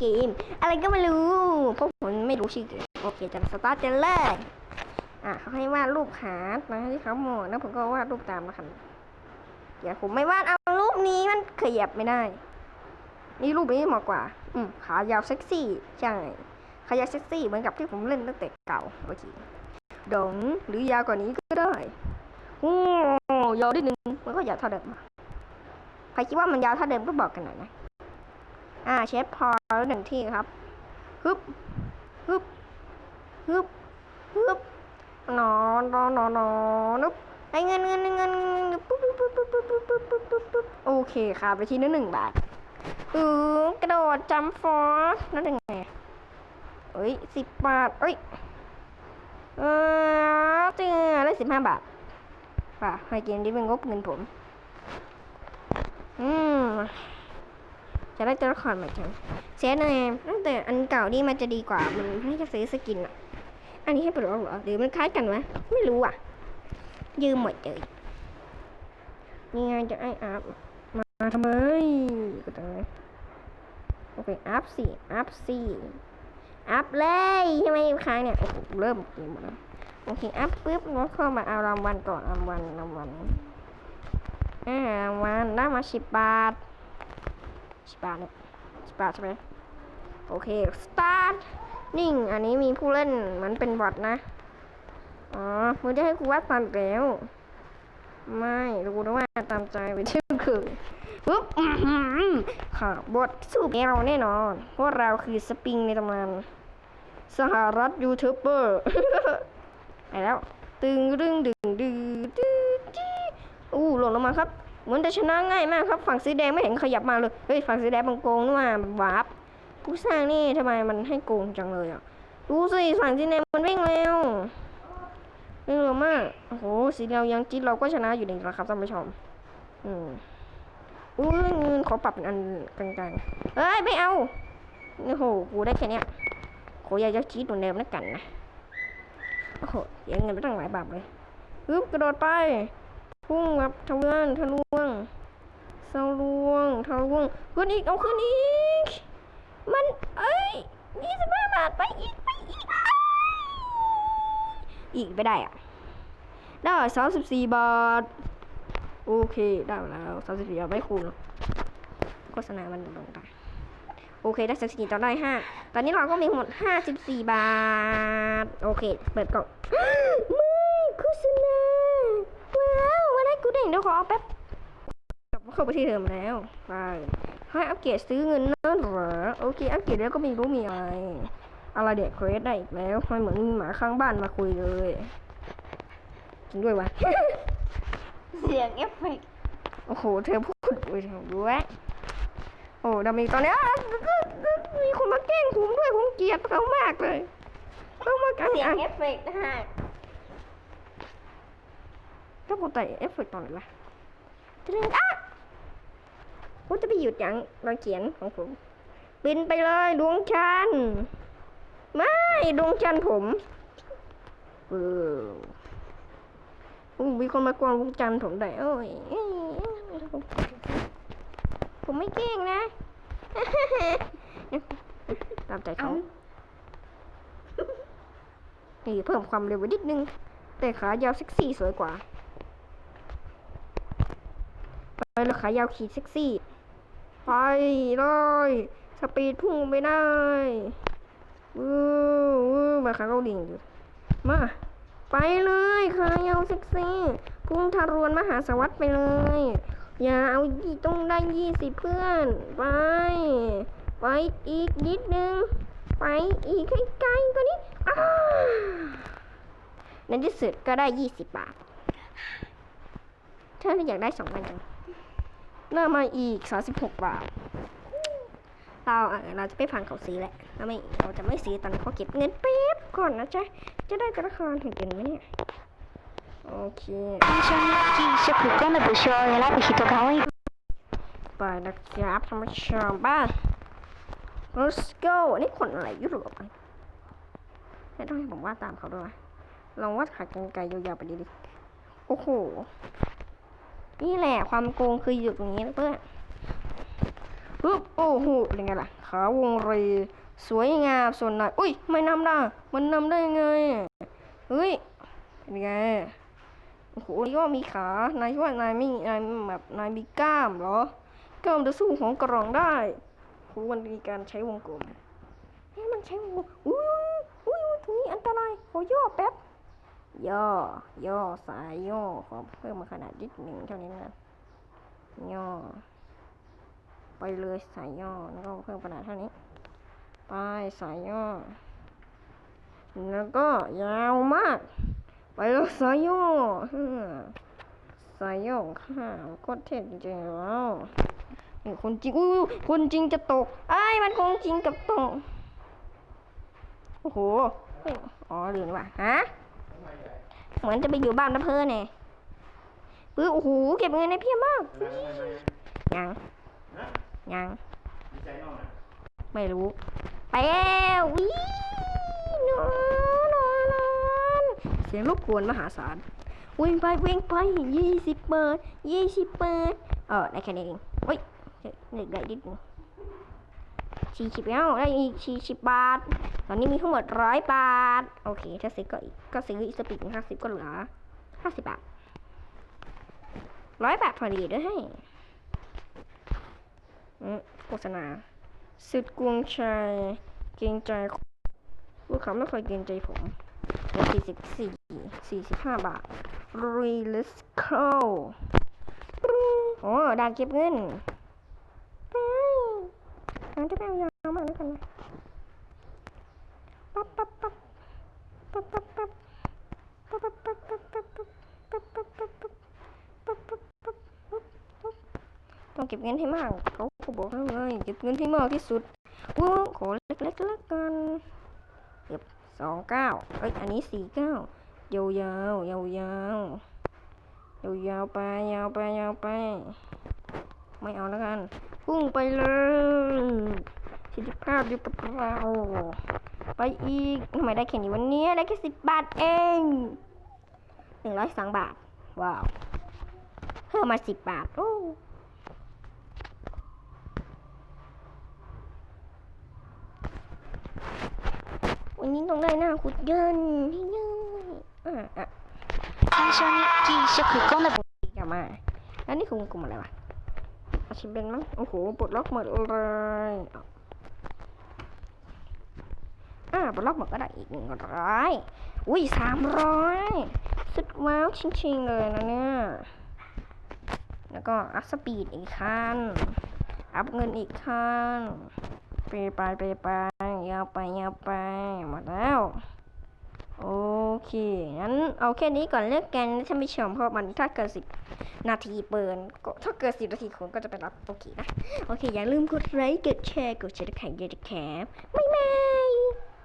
เกม อะไรก็ไม่รู้เพราะผมไม่รู้ชื่อเกมโอเคจะสตาร์ทกันเลยอะเขาให้วาดรูปขามาที่เขาหมดแล้วผมก็วาดรูปตามนะครับเดี๋ยวผมไม่วาดเอารูปนี้มันขยับไม่ได้ นี่รูปนี้เหมาะกว่า อืมขายาวเซ็กซี่ใช่ขายาวเซ็กซี่เหมือนกับที่ผมเล่นตั้งแต่เก่าโอเคดงหรือยาวกว่านี้ก็ได้โอ้ยาวนิดนึงมันก็ยาวเท่าเดิมใครคิดว่ามันยาวเท่าเดิมก็บอกกันหน่อยนะ อ่าเชฟพอ แล้วหนึ่งที่ครับฮึบฮึบฮึบฮึบนอนนอนนอนนอนนึบไอเงินเงินเงินเงินเปุ๊บปุ๊บปุ๊บปุ๊บปุ๊บปุ๊บปุ๊บปุ๊บปุ๊บโอเคค่ะไปทีละหนึ่งบาทเออกระโดดจัมฟอร์นั่นยังไงเอ้ยสิบบาทเอ้ยเออเจอได้สิบห้าบาทป่ะให้เกมนี้เป็นงบเงินผม อืม จะได้ตัวละครใหม่จังเซตเลยตั้งแต่อันเก่านี่มันจะดีกว่า มันให้จะซื้อสกินอะ อันนี้ให้เปิดแล้วเหรอ หรือมันคล้ายกันวะ ไม่รู้อะ ยืมหมดเลยนี่ไงจะไออัพ มาทำไมก็ตรงโอเค อัพสี่อัพสี่อัพเลยใช่ไหมค้างเนี่ย โอ้โห เริ่มเกมหมดแล้วโอเค อัพปุ๊บแล้วเข้ามาเอารางวัลก่อนรางวัลรางวัลอ่ารางวัลได้มาสิบบาท สิบบาทเนี่ยสิบบาทใช่ไหมโอเค สตาร์ท นิ่ง อันนี้มีผู้เล่นมันเป็นบอทนะ อ๋อ มึงจะให้กูวาดตามอีกแล้ว ไม่รู้นะว่าตามใจไปเที่ยวคือปุ๊บค่ะบทสู้เราแน่นอนเพราะเราคือสปริงในตำนานสหรัฐยูทูบเบอร์ไปแล้ว ตึงดึงดึงดึงดึงดึงอู้หล่นลงมาครับ เหมือนจะชนะง่ายมากครับ ฝั่งสีแดงไม่เห็นขยับมาเลย เฮ้ยฝั่งสีแดงมันโกงนี่ว่ามันวาร์ปผู้สร้างนี่ทำไมมันให้โกงจังเลยอะดูสิฝั่งสีแดงมันวิ่งเร็ววิ่งเร็วมากโอ้โหสีเรายังจิ๊ดเราก็ชนะอยู่ดีแล้วครับท่านผู้ชม อืมอู้เงเงินขอปรับเป็นอันกลางๆเอ้ยไม่เอาโอ้โหกูได้แค่เนี้ยโหอยากจะจี๊ดเหมือนเดิมนะกันนะโอ้โหเสียเงินไปตั้งหลายบาทเลยฮึบกระโดดไป พุ่งแบบทะเวนทะลวงเสาลวงทะลวงขึ้นอีกเอาขึ้นอีก มันเอ้ยยี่สิบห้าบาทไปอีกไปอีกอีกไม่ได้อะได้สามสิบสี่บาท โอเคได้แล้วสามสิบสี่บาทไม่คูณโฆษณามันลงไปโอเคได้สามสิบสี่ตอนได้ห้าตอนนี้เราก็มีหมดห้าสิบสี่บาท โอเค เปิดกล่อง ไม่โฆษณาว้าวมาได้กูเด้งเดี๋ยวข อเอาแป๊บ กลับเข้าไปที่เดิมแล้ว ไป ให้อัปเกรดซื้อเงินนั่นเหรอ โอเค อัปเกรดแล้วก็ไมีรู้มีอะไร อะไรเด็กเควสได้อีกแล้วมันเหมือนมีหมาข้างบ้านมาคุยเลย จริงด้วยวะ เสียงเอฟเฟกต์โอ้โห เธอพูดอุ้ยด้วยโอ้ดามีตอนนี้อะมีคนมาแกล้งผมด้วยผมเกลียดเขามากเลยเขามากันเสียงอะเอฟเฟกต์นะฮะถ้าผมใส่เอฟเฟกต์ตอนไหนล่ะ จะได้อะผมจะไปหยุดอย่างเราเขียนของผม บินไปเลยดวงจันทร์ไม่ดวงจันทร์ผมเอออู้มีคนมากวนดวงจันทร์ผมได้โอ้ยผมไม่เก่งนะตามใจเขานี่เพิ่มความเร็วไว้นิดนึง แต่ขายาวเซ็กซี่สวยกว่า ไปเลยขายาวขี่เซ็กซี่ ไปเลยสปีดพุ่งไปได้วู้วู้มาขาเกาหลิงอยู่มา ไปเลยขายาวเซ็กซี่ พุ่งทะรวนมหาสวัสดิ์ไปเลย อย่าเอายี่ต้องได้ยี่สิเพื่อน ไป ไปอีกนิดนึง ไปอีกให้ไกลกว่านี้อ้าในที่สุดก็ได้ยี่สิบบาทถ้าอยากได้สองพันจัง หน้ามาอีกสามสิบหกบาท เราเราจะไม่ผ่าเขาซื้อแหละเราไม่เราจะไม่ซื้อตอนเขาเก็บเงินเป๊บก่อนนะจ๊ะ จะได้ตัวละครถึงเป็นไหมเนี่ยโอเคไปนะครับท่านผู้ชมบ้าน let's go นี่คนอะไรยุโรปไหมไม่ต้องให้ผมว่าตามเขาด้วยลองวัดขากรรไกรยาวๆไปดิดิโอ้โห นี่แหละความโกงคืออยู่ตรงนี้นะเพื่อนปึ๊บโอ้โหเป็นไงล่ะ ขาวงรี สวยงามส่วนไหนอุ้ย ไม่นำได้ มันนำได้ไงเฮ้ยเป็นไงโอ้โหนี่ก็มีขานายว่านายไม่นายแบบนายมีกล้ามเหรอกล้ามจะสู้ของกระรองได้โหมันมีการใช้วงกลมเฮ้ยมันใช้วงกลมอุ้ยอุ้ยอุ้ยตรงนี้อันตรายขอย่อแป๊บ ย่อ ย่อสายย่อขอเพิ่มมาขนาดนิดหนึ่งเท่านี้นะย่อ ไปเลยสายย่อแล้วก็เพิ่มขนาดเท่านี้ไปสายย่อ แล้วก็ยาวมาก ไปเลยสายย่อสายย่อข้าก็เท่จริงๆแล้วนี่คนจริงอุ้คนจริงจะตกไอ้มันคงจริงกับตกโอ้โหอ๋อลืมนี่ว่ะฮะ เหมือนจะไปอยู่บ้านน้ำเพอเนี่ยปื้อโอ้โหเก็บเงินได้เพียบมากยังยังไม่รู้ ไปแล้ววินอนนอนนอนเสียงรบกวนมหาศาลวิ่งไปวิ่งไปยี่สิบเปิดยี่สิบเปิดเออได้แค่นี้เองเฮ้ยเด็กได้นิดนึง สี่สิบแล้วได้อีกสี่สิบบาท ตอนนี้มีทั้งหมดร้อยบาท โอเค ถ้าซื้อก็อีกก็ซื้ออีกสปีกห้าสิบก็เหลือห้าสิบบาทร้อยบาทพอดีด้วยให้อืมโฆษณาสุดกวงชัยเกรงใจลูกค้าไม่เคยเกรงใจผมสี่สิบสี่สี่สิบห้าบาทรีลิสโคโอ้ด่านเก็บเงิน มันจะไม่เอายาวมาแล้วกันนะปั๊บปั๊บปั๊บปั๊บปั๊บปั๊บปั๊บปั๊บปั๊บปั๊บปั๊บปั๊บปั๊บปั๊บปั๊บปั๊บปั๊บปั๊บปั๊บต้องเก็บเงินให้มาก เขาเขาบอกแล้วเลยเก็บเงินให้มากที่สุดว้าวขอเล็กๆแล้วกันเก็บสองเก้าเอ้ยอันนี้สี่เก้ายาวยาวยาวยาวยาวยาวไปยาวไปยาวไป ไม่เอาแล้วกัน พุ่งไปเลยสิทธิภาพอยู่กับเรา ไปอีกทำไมได้แค่นี้วันนี้ได้แค่สิบบาทเองหนึ่งร้อยสองบาท ว้าว เพิ่มมาสิบบาท โอ้วันนี้ต้องได้หน้าขุดเยินที่นี่อ่ะอ่ะ 最初に禁食込んだ กลับมา แล้วนี่คืวงกลม อาชิเป็นมั้ง โอ้โห ปลดล็อกหมดเลยอ่าปลดล็อกหมดก็ได้อีกหนึ่งร้อยอุ้ยสามร้อยสุดว้าวชิงๆเลยนะเนี่ย แล้วก็อัพสปีดอีกคัน อัพเงินอีกคันไปไปไปไปยาวไปยาวไปหมดแล้ว เค งั้นเอาแค่นี้ก่อนเลือกกันถ้าไม่ชมเพราะมันถ้าเกิดสิบนาทีเปิดก็ถ้าเกิดสิบนาทีคนก็จะไปรับโอเคนะ โอเค อย่าลืมกดไลค์ กดแชร์ กดแชร์ตะไคร้เยอะๆแคบไม่แม่